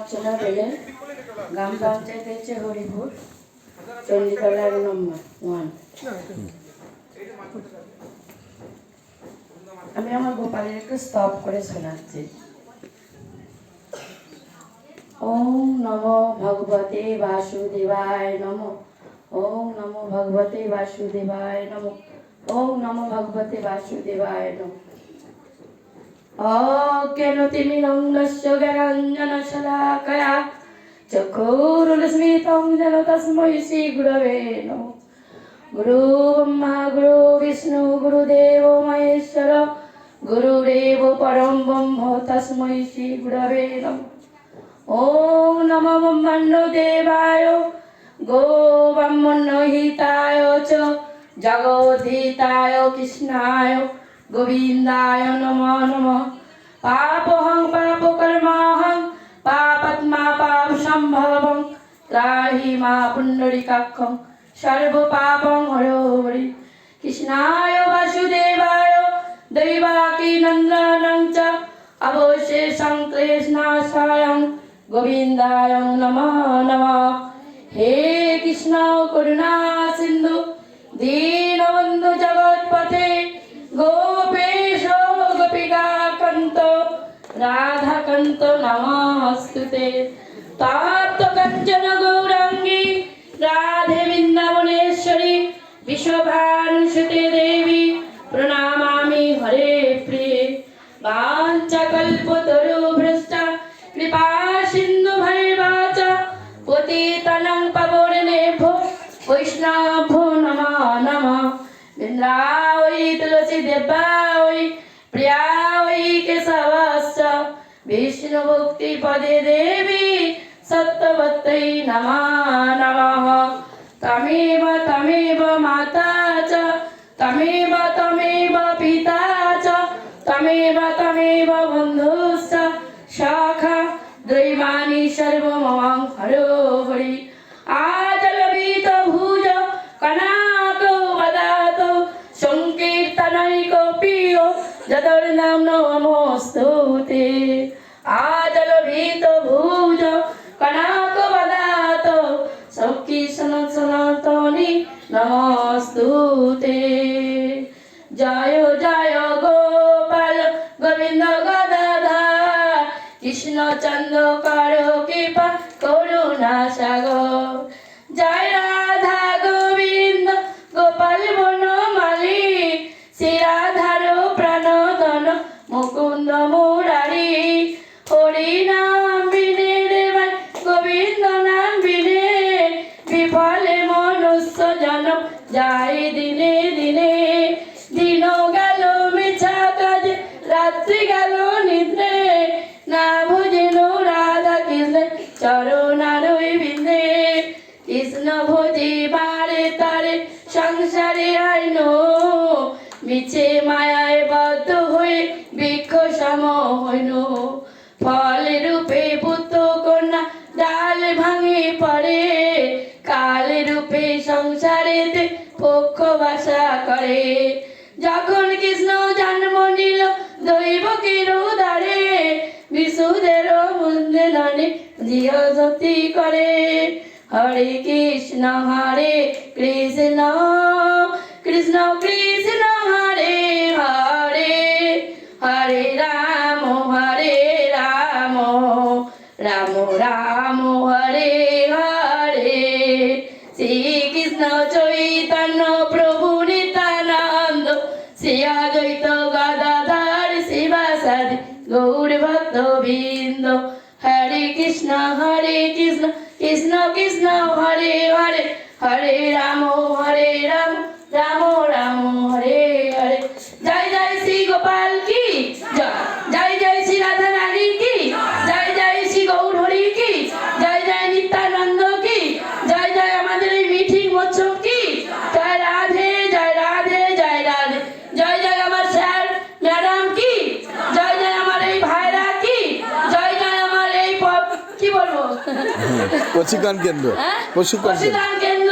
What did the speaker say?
অর্চনা পেলেন, গ্রাম পঞ্চায়েত হচ্ছে হরিপুর চণ্ডীতলা নম্বর ওয়ান আমি আমার গোপালের একটু স্তব করে শোনাচ্ছি। ওম নমো ভগবতে বাসুদেবায় নমো, ওম নমো ভগবতে বাসুদেবায় নমো, ওম নমো ভগবতে বাসুদেবায় নমো। অজ্ঞানতিমিনগ্নশ্চ জ্ঞানাঞ্জনশলাকয়া চক্ষুরুলস্মিতং যেন তস্মৈ শ্রীগুরবে নম গুরু ব্রহ্মা গুরু বিষ্ণু গুরুদেব মহেশ্বর গুরুদেব পরম ব্রহ্ম তস্মৈ শ্রীগুরবে নম ॐ नमो ब्रह्मण्यदेवाय गो ब्रह्मण्यहिताय च, जगोद्धिताय कृष्णाय। পাপহং পাপকর্মাহং পাপাত্মা পাপ সম্ভবং ত্রাহি মা পুণ্ডরিকাক্ষং সর্ব পাপং হরো হরি কৃষ্ণায় বাসুদেবায় দৈবাকি নন্দনং চ অবশেষং কৃষ্ণাশায়ং গোবিন্দায় নমঃ নমঃ হে কৃষ্ণ করুণা সিন্ধু দীনবন্ধু জগৎপথে অনন্ত নমস্তুতে। তপ্ত কাঞ্চন গৌরাঙ্গী, রাধে বৃন্দাবনেশ্বরী বিশ্বভানুষতে দেবী, প্রণামামি হরে প্রিয়ে। বাঞ্ছাকল্পতরু ভ্রষ্টা, কৃপা সিন্ধু ভৈবাচ পতিতানং পাবনেভ্যো বৈষ্ণভো নমঃ নমঃ। নিন্দ্রাই তুলসী দেবাই প্রিয়াই কেশবশ্চ। विष्णुभक्तिपदे देवी सत्यवत्यै नमः नमः तमेव तमेव माता च तमेव तमेव पिता च तमेव तमेव बन्धुश्च शाखा दैवानि सर्वमं हरो हरि নমস্তুতে জয় জয় গোপাল গোবিন্দ গদাধার কৃষ্ণ চন্দ্র কর কৃপা, করুণা সাগর। জয় রাধা গোবিন্দ, গোপাল বন মালি শ্রী রাধার প্রাণ মুকুন্দ মুরারি। হরি নাম বিনে রে গোবিন্দ নাম বিনে। বিফলে জনম যাই দিনে দিনে। দিন গেল, মিছা কাজে, রাত্রি গেল, নিদ্রে। না বুঝিল রাধা কৃষ্ণ চরণারই বিন্দে। কৃষ্ণ ভোজি বারে তারে, সংসারে আইন। মিছে মায়ায় বদ্ধ হয়ে বৃক্ষ সম হইন। ফল রূপে পুত্র কন্যা, ডাল ভাঙে পড়ে। সংসারেতে পক্ষ বাসা করে। যখন কৃষ্ণ জন্ম নিল দৈবকের উদারে বিশুদের ননে জিয়তি করে। হরে কৃষ্ণ হরে কৃষ্ণ কৃষ্ণ কৃষ্ণ। শ্রী অদ্বৈত গদাধর শিবাসাদি গৌর ভক্ত বৃন্দ। হরে কৃষ্ণ হরে কৃষ্ণ কৃষ্ণ কৃষ্ণ, হরে হরে হরে কি বলব? প্রশিক্ষণ কেন্দ্র। হ্যাঁ? প্রশিক্ষণ কেন্দ্র?